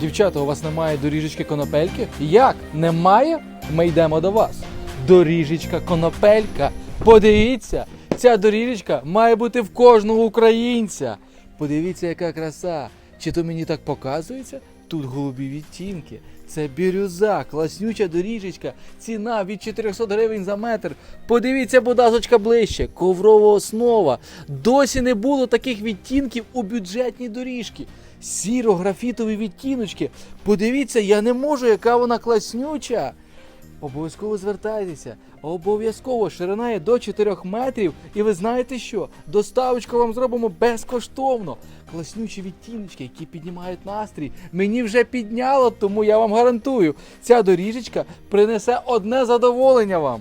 Дівчата, у вас немає доріжечки конопельки? Як? Немає? Ми йдемо до вас. Доріжечка конопелька. Подивіться, ця доріжечка має бути в кожного українця. Подивіться, яка краса. Чи то мені так показується? Тут голубі відтінки. Це бірюза, класнюча доріжечка, ціна від 400 гривень за метр. Подивіться, будазочка ближче. Коврова основа. Досі не було таких відтінків у бюджетній доріжці. Сіро-графітові відтіночки. Подивіться, я не можу, яка вона класнюча. Обов'язково звертайтеся. Обов'язково ширина є до 4 метрів. І ви знаєте що? Доставочку вам зробимо безкоштовно. Класнючі відтіночки, які піднімають настрій. Мені вже підняло, тому я вам гарантую, ця доріжечка принесе одне задоволення вам.